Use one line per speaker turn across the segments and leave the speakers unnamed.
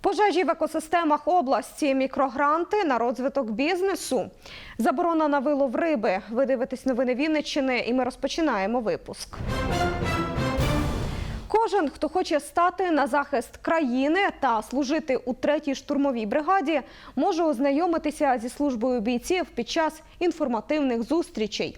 Пожежі в екосистемах області, мікрогранти на розвиток бізнесу, заборона на вилов риби. Ви дивитесь новини Вінниччини, і ми розпочинаємо випуск. Кожен, хто хоче стати на захист країни та служити у третій штурмовій бригаді, може ознайомитися зі службою бійців під час інформативних зустрічей.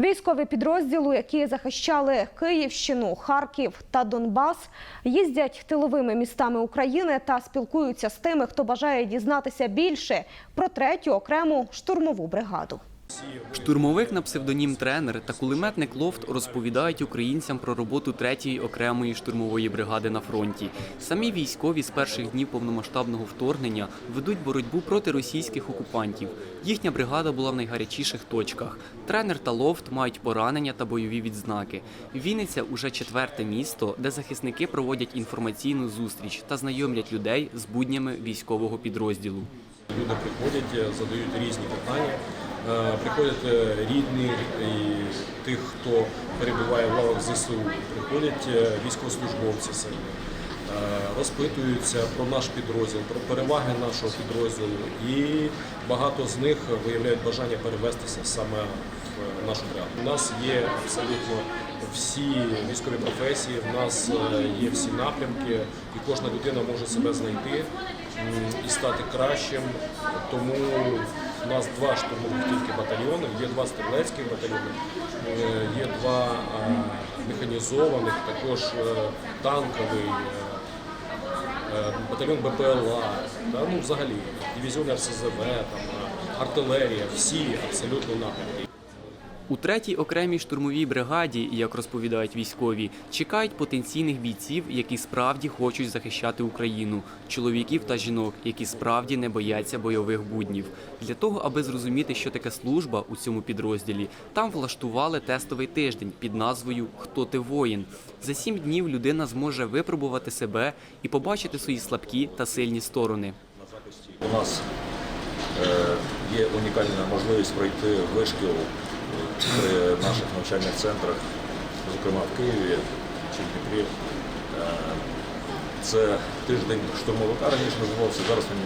Військові підрозділу, які захищали Київщину, Харків та Донбас, їздять тиловими містами України та спілкуються з тими, хто бажає дізнатися більше про третю окрему штурмову бригаду.
Штурмовик на псевдонім тренер та кулеметник Лофт розповідають українцям про роботу третьої окремої штурмової бригади на фронті. Самі військові з перших днів повномасштабного вторгнення ведуть боротьбу проти російських окупантів. Їхня бригада була в найгарячіших точках. Тренер та Лофт мають поранення та бойові відзнаки. Вінниця уже четверте місто, де захисники проводять інформаційну зустріч та знайомлять людей з буднями військового підрозділу.
Люди приходять, е, задають різні питання. Е, Приходять е, рідні і тих, хто перебуває в лавах ЗСУ, приходять е, військовослужбовці самі, розпитуються про наш підрозділ, про переваги нашого підрозділу, і багато з них виявляють бажання перевестися саме в нашу бригаду. У нас є абсолютно всі військові професії, в нас є всі напрямки, і кожна людина може себе знайти і стати кращим. Тому у нас два штурмових тільки батальйони, є два стрілецьких батальйони, е, є два е, механізованих, також е, танковий. батальйон БПЛА, ну взагалі дивізіон РСЗВ, там, артилерія, всі абсолютно напрямки.
У третій окремій штурмовій бригаді, як розповідають військові, чекають потенційних бійців, які справді хочуть захищати Україну, чоловіків та жінок, які справді не бояться бойових буднів. Для того, аби зрозуміти, що таке служба у цьому підрозділі, там влаштували тестовий тиждень під назвою Хто ти воїн. За сім днів людина зможе випробувати себе і побачити свої слабкі та сильні сторони.
У нас е, є унікальна можливість пройти вишкіл при наших навчальних центрах, зокрема в Києві чи в Дніпрі. Е, Це тиждень штурмовика раніше називався, зараз він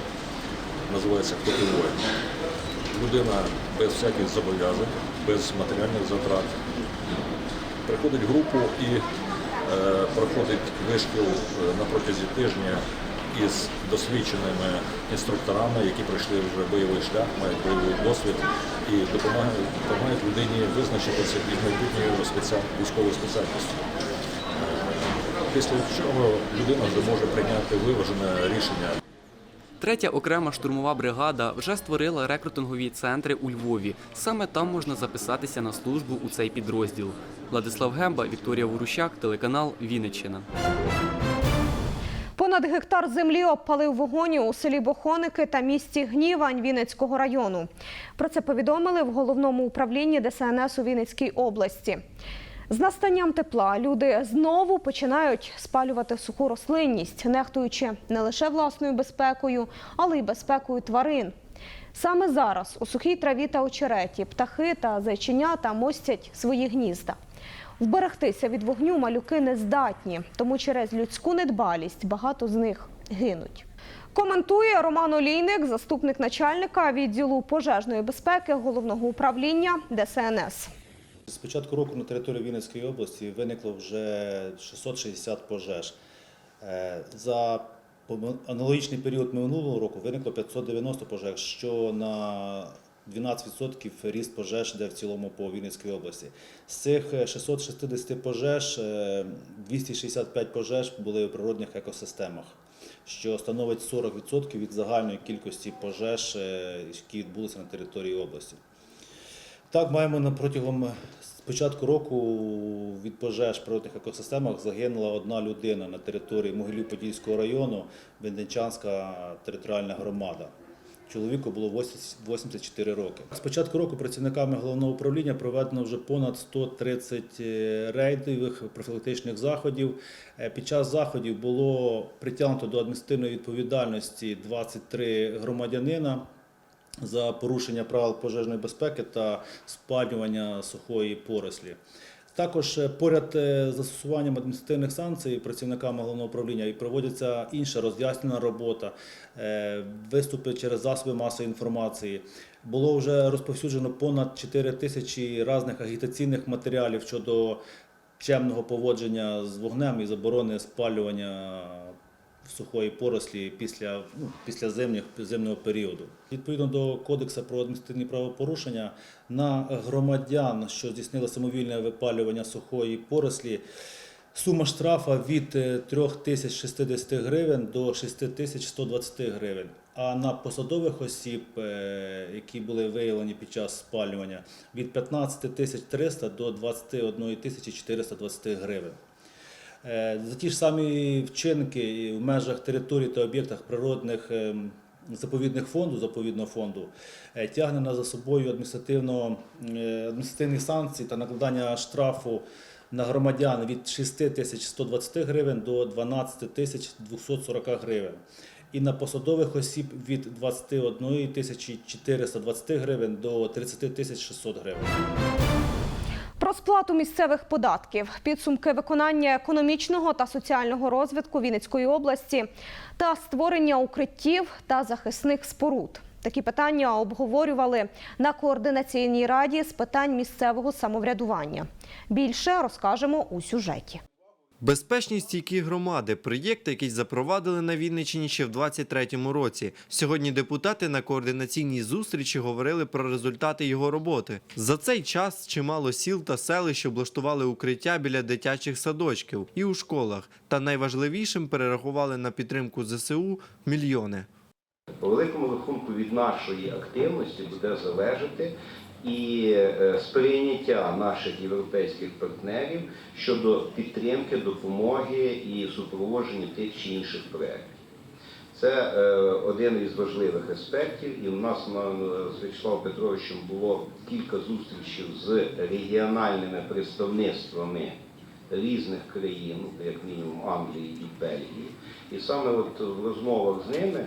називається «Хто ти воїн». Людина без всяких зобов'язань, без матеріальних затрат приходить в групу і е, проходить вишкіл е, на протязі тижня із досвідченими інструкторами, які пройшли вже бойовий шлях, мають бойовий досвід і допомагають, допомагають людині визначитися із майбутньою спеціаль- військовою спеціальністю. Е, Після чого людина вже може прийняти виважене рішення
Третя окрема штурмова бригада вже створила рекрутингові центри у Львові. Саме там можна записатися на службу у цей підрозділ. Владислав Гемба, Вікторія Ворущак, телеканал Вінниччина.
Понад гектар землі обпалив вогонь у селі Бохоники та місті Гнівань Вінницького району. Про це повідомили в головному управлінні ДСНС у Вінницькій області. З настанням тепла люди знову починають спалювати суху рослинність, нехтуючи не лише власною безпекою, але й безпекою тварин. Саме зараз у сухій траві та очереті птахи та зайченята мостять свої гнізда. Вберегтися від вогню малюки не здатні, тому через людську недбалість багато з них гинуть. Коментує Роман Олійник, заступник начальника відділу пожежної безпеки головного управління ДСНС.
З початку року на території Вінницької області виникло вже 660 пожеж. Е, За аналогічний період минулого року виникло 590 пожеж, що на 12% ріст пожеж йде в цілому по Вінницькій області. З цих е, 660 пожеж е, 265 пожеж були в природних екосистемах, що становить 40% від загальної кількості пожеж, е, які відбулися на території області. Так, маємо протягом початку року від пожеж в природних екосистемах загинула одна людина на території Могилів-Подільського району, Венденчанська територіальна громада. Чоловіку було 80 84 роки. З початку року працівниками головного управління проведено вже понад 130 рейдових профілактичних заходів. Е, Під час заходів було притягнуто до адміністративної відповідальності 23 громадянина за порушення правил пожежної безпеки та спалювання сухої порослі. Також е, поряд е, з застосуванням адміністративних санкцій працівниками головного управління і проводяться інша роз'яснена робота, е, виступи через засоби масової інформації. Було вже розповсюджено понад 4 тисячі різних агітаційних матеріалів щодо чемного поводження з вогнем і заборони спалювання сухої порослі після, ну, після зимніх, зимнього періоду. Відповідно до Кодексу про адміністративні правопорушення на громадян, що здійснили самовільне випалювання сухої порослі, сума штрафа від е, 3060 гривень до 6120 гривень. А на посадових осіб, е, які були виявлені під час спалювання, від 15 300 до 21 420 гривень. Е, За ті ж самі вчинки в межах територій та об'єктах природних ем, заповідних фонду, заповідного фонду е, тягне за собою адміністративно, е, адміністративні санкції та накладання штрафу на громадян від 6 тисяч 120 гривень до 12 тисяч 240 гривень. І на посадових осіб від 21 тисячі 420 гривень до 30 тисяч 600 гривень.
Про сплату місцевих податків, підсумки виконання економічного та соціального розвитку Вінницької області та створення укриттів та захисних споруд. Такі питання обговорювали на координаційній раді з питань місцевого самоврядування. Більше розкажемо у сюжеті.
Безпечні стійкі громади проєкт, який запровадили на Вінниччині ще в 23-му році. Сьогодні депутати на координаційній зустрічі говорили про результати його роботи. За цей час чимало сіл та селищ облаштували укриття біля дитячих садочків і у школах. Та найважливішим перерахували на підтримку ЗСУ мільйони.
По великому рахунку від нашої активності буде залежати і е, сприйняття наших європейських партнерів щодо підтримки, допомоги і супроводження тих чи інших проєктів. Це е, один із важливих аспектів, і у нас на- з Вячеславом Петровичем було кілька зустрічей з регіональними представництвами різних країн, як мінімум Англії і Бельгії. І саме от в розмовах з ними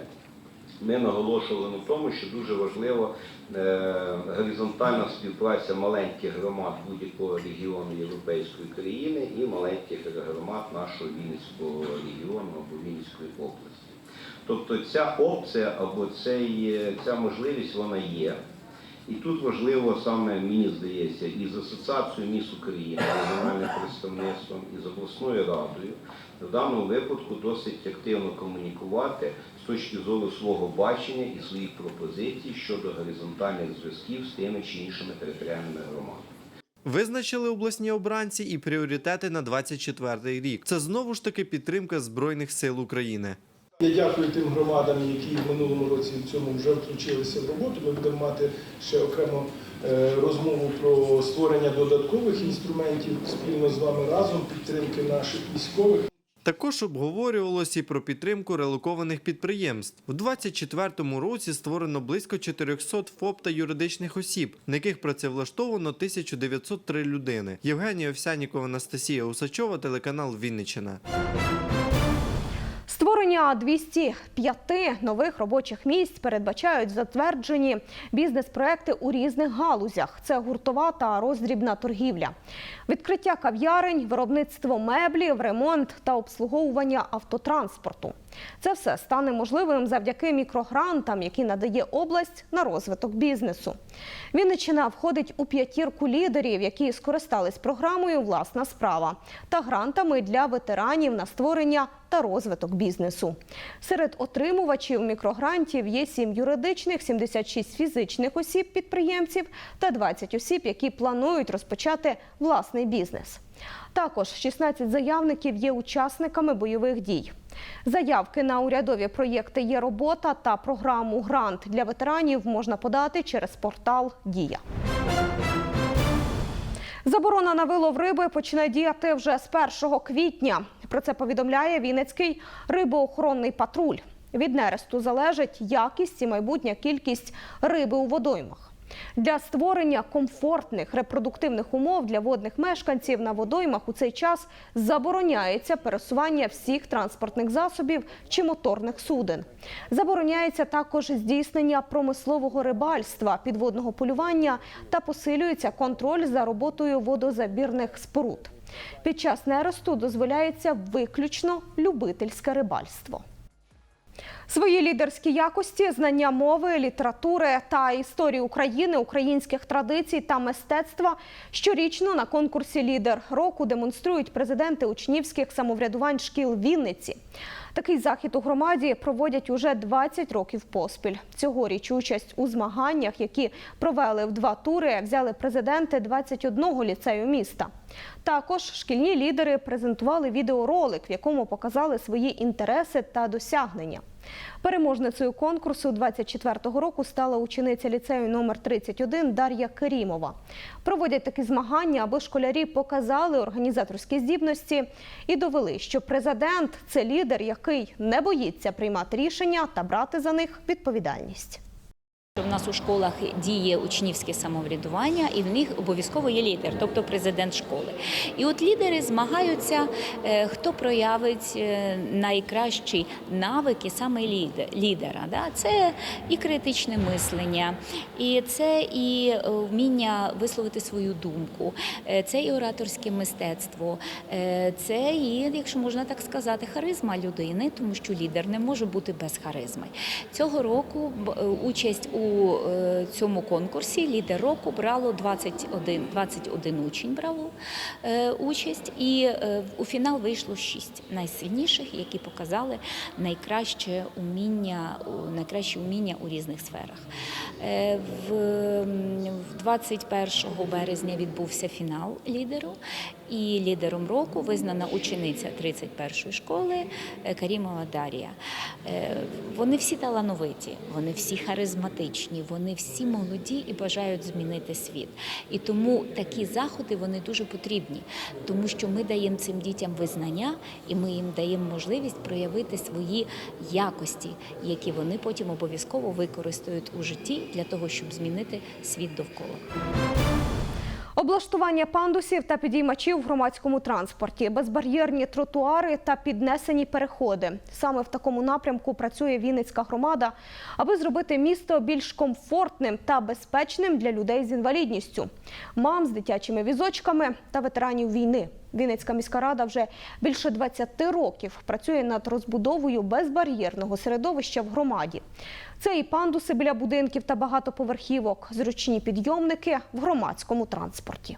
ми наголошували на тому, що дуже важливо е, горизонтальна співпраця маленьких громад будь-якого регіону європейської країни і маленьких громад нашого Вінницького регіону або Вінницької області. Тобто ця опція або е, ця можливість вона є. І тут важливо саме, мені здається, і з Асоціацією міст України, регіональним представництвом, і з обласною радою в даному випадку досить активно комунікувати з точки зору свого бачення і своїх пропозицій щодо горизонтальних зв'язків з тими чи іншими територіальними громадами.
Визначили обласні обранці і пріоритети на 24-й рік. Це знову ж таки підтримка Збройних сил України.
Я дякую тим громадам, які в минулому році в цьому вже включилися в роботу. Ми будемо мати ще окремо е, розмову про створення додаткових інструментів спільно з вами разом підтримки наших військових.
Також обговорювалося і про підтримку релокованих підприємств. У 2024 році створено близько 400 ФОП та юридичних осіб, на яких працевлаштовано 1903 людини. Євгенія Овсянікова, Анастасія Усачова, телеканал Вінниччина.
Створення 205 нових робочих місць передбачають затверджені бізнес-проекти у різних галузях. Це гуртова та роздрібна торгівля, відкриття кав'ярень, виробництво меблів, ремонт та обслуговування автотранспорту. Це все стане можливим завдяки мікрогрантам, які надає область на розвиток бізнесу. Вінниччина входить у п'ятірку лідерів, які скористались програмою Власна справа та грантами для ветеранів на створення та розвиток бізнесу. Серед отримувачів мікрогрантів є 7 юридичних, 76 фізичних осіб підприємців та 20 осіб, які планують розпочати власний бізнес. Також 16 заявників є учасниками бойових дій. Заявки на урядові проєкти є робота та програму Грант для ветеранів можна подати через портал Дія. Заборона на вилов риби почне діяти вже з 1 квітня. Про це повідомляє Вінницький рибоохоронний патруль. Від нересту залежить якість і майбутня кількість риби у водоймах. Для створення комфортних репродуктивних умов для водних мешканців на водоймах у цей час забороняється пересування всіх транспортних засобів чи моторних суден. Забороняється також здійснення промислового рибальства, підводного полювання та посилюється контроль за роботою водозабірних споруд. Під час нересту дозволяється виключно любительське рибальство. Свої лідерські якості, знання мови, літератури та історії України, українських традицій та мистецтва щорічно на конкурсі Лідер року демонструють президенти учнівських самоврядувань шкіл Вінниці. Такий захід у громаді проводять уже 20 років поспіль. Цьогоріч участь у змаганнях, які провели в два тури, взяли президенти 21 ліцею міста. Також шкільні лідери презентували відеоролик, в якому показали свої інтереси та досягнення. Переможницею конкурсу 24-го року стала учениця ліцею номер 31 Дар'я Керімова. Проводять такі змагання, аби школярі показали організаторські здібності і довели, що президент це лідер, який не боїться приймати рішення та брати за них відповідальність.
У нас у школах діє учнівське самоврядування, і в них обов'язково є лідер, тобто президент школи. І от лідери змагаються, е, хто проявить е, найкращі навики саме лідера. Це і критичне мислення, і це і е, вміння висловити свою думку, це і ораторське мистецтво, це і, якщо можна так сказати, харизма людини, тому що лідер не може бути без харизми. Цього року участь у е, цьому конкурсі лідер року брало 21, 21 учень брало е, участь, і е, у фінал вийшло 6 найсильніших, які показали найкраще уміння, у- уміння у різних сферах. В 21 березня відбувся фінал лідеру, і лідером року визнана учениця 31-ї школи е, Карімова Дарія. Е, Вони всі талановиті, вони всі харизматичні, вони всі молоді і бажають змінити світ. І тому такі заходи вони дуже потрібні, тому що ми даємо цим дітям визнання і ми їм даємо можливість проявити свої якості, які вони потім обов'язково використають у житті для того, щоб змінити світ довкола.
Облаштування пандусів та підіймачів в громадському транспорті, безбар'єрні тротуари та піднесені переходи. Саме в такому напрямку працює Вінницька громада, аби зробити місто більш комфортним та безпечним для людей з інвалідністю, мам з дитячими візочками та ветеранів війни. Вінницька міська рада вже більше 20 років працює над розбудовою безбар'єрного середовища в громаді. Це і пандуси біля будинків та багатоповерхівок, зручні підйомники в громадському транспорті.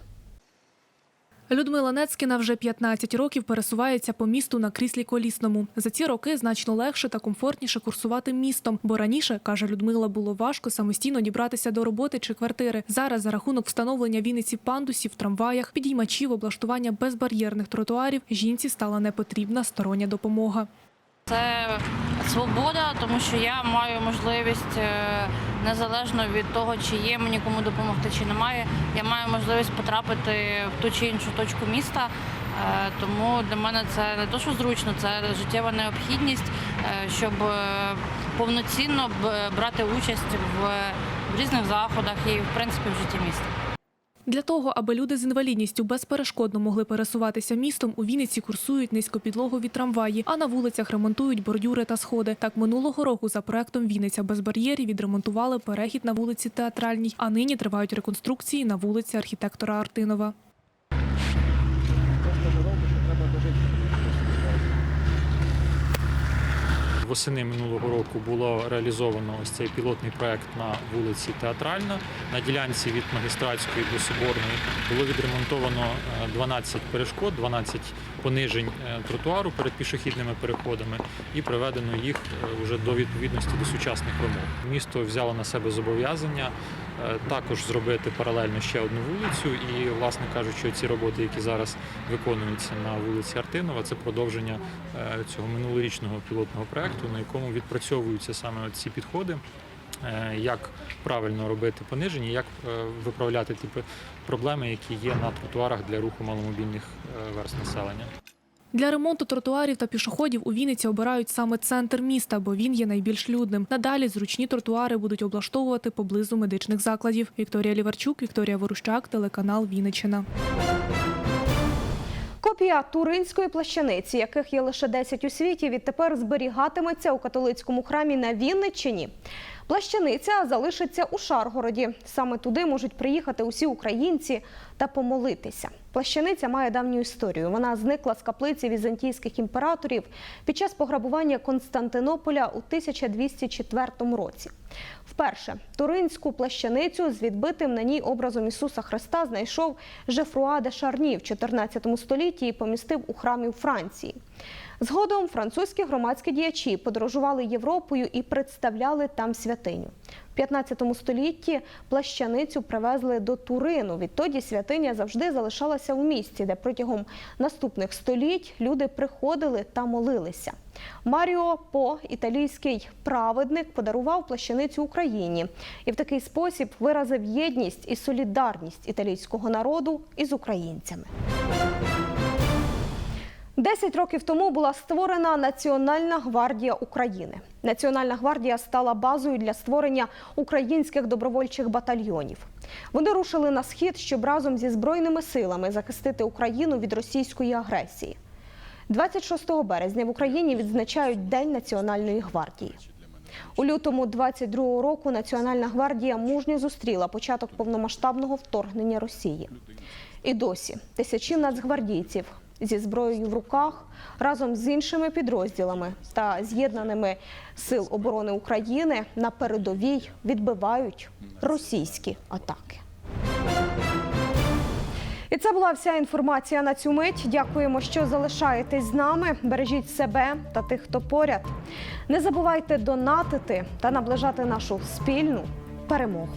Людмила Нецькіна вже 15 років пересувається по місту на кріслі колісному. За ці роки значно легше та комфортніше курсувати містом, бо раніше, каже Людмила, було важко самостійно дібратися до роботи чи квартири. Зараз за рахунок встановлення Вінниці пандусів, трамваях, підіймачів, облаштування безбар'єрних тротуарів жінці стала непотрібна стороння допомога.
Це свобода, тому що я маю можливість е, незалежно від того, чи є мені кому допомогти, чи немає. Я маю можливість потрапити в ту чи іншу точку міста. Е, Тому для мене це не то, що зручно, це життєва необхідність, е, щоб повноцінно брати участь в різних заходах і в принципі в житті міста.
Для того, аби люди з інвалідністю безперешкодно могли пересуватися містом, у Вінниці курсують низькопідлогові трамваї, а на вулицях ремонтують бордюри та сходи. Так минулого року за проектом Вінниця без бар'єрів відремонтували перехід на вулиці Театральній, а нині тривають реконструкції на вулиці архітектора Артинова.
Восени минулого року було реалізовано ось цей пілотний проект на вулиці Театральна. На ділянці від магістратської до Соборної було відремонтовано е, 12 перешкод, 12 понижень е, тротуару перед пішохідними переходами і приведено їх е, вже до відповідності до сучасних вимог. Місто взяло на себе зобов'язання е, також зробити паралельно ще одну вулицю. І, власне кажучи, ці роботи, які зараз виконуються на вулиці Артинова, це продовження цього минулорічного пілотного проекту, на якому відпрацьовуються саме ці підходи. Е, Як правильно робити пониження, як е, виправляти ті проблеми, які є на тротуарах для руху маломобільних е, верст населення.
Для ремонту тротуарів та пішоходів у Вінниці обирають саме центр міста, бо він є найбільш людним. Надалі зручні тротуари будуть облаштовувати поблизу медичних закладів. Вікторія Ліварчук, Вікторія Ворущак, телеканал Вінниччина.
Копія туринської плащаниці, яких є лише 10 у світі, відтепер зберігатиметься у католицькому храмі на Вінниччині. Плащаниця залишиться у Шаргороді. Саме туди можуть приїхати усі українці та помолитися. Плащаниця має давню історію. Вона зникла з каплиці візантійських імператорів під час пограбування Константинополя у 1204 році. Вперше туринську плащаницю з відбитим на ній образом Ісуса Христа знайшов Жефруа де Шарні в 14 столітті і помістив у храмі у Франції. Згодом французькі громадські діячі подорожували Європою і представляли там святиню. В 15 столітті плащаницю привезли до Турину. Відтоді святиня завжди залишалася у місті, де протягом наступних століть люди приходили та молилися. Маріо По, італійський праведник, подарував плащаницю Україні і в такий спосіб виразив єдність і солідарність італійського народу із українцями. Десять років тому була створена Національна гвардія України. Національна гвардія стала базою для створення українських добровольчих батальйонів. Вони рушили на схід, щоб разом зі збройними силами захистити Україну від російської агресії. 26 березня в Україні відзначають День Національної гвардії. У лютому 22-го року Національна гвардія мужньо зустріла початок повномасштабного вторгнення Росії. І досі тисячі нацгвардійців зі зброєю в руках разом з іншими підрозділами та з'єднаними сил оборони України на передовій відбивають російські атаки. І це була вся інформація на цю мить. Дякуємо, що залишаєтесь з нами. Бережіть себе та тих, хто поряд. Не забувайте донатити та наближати нашу спільну перемогу.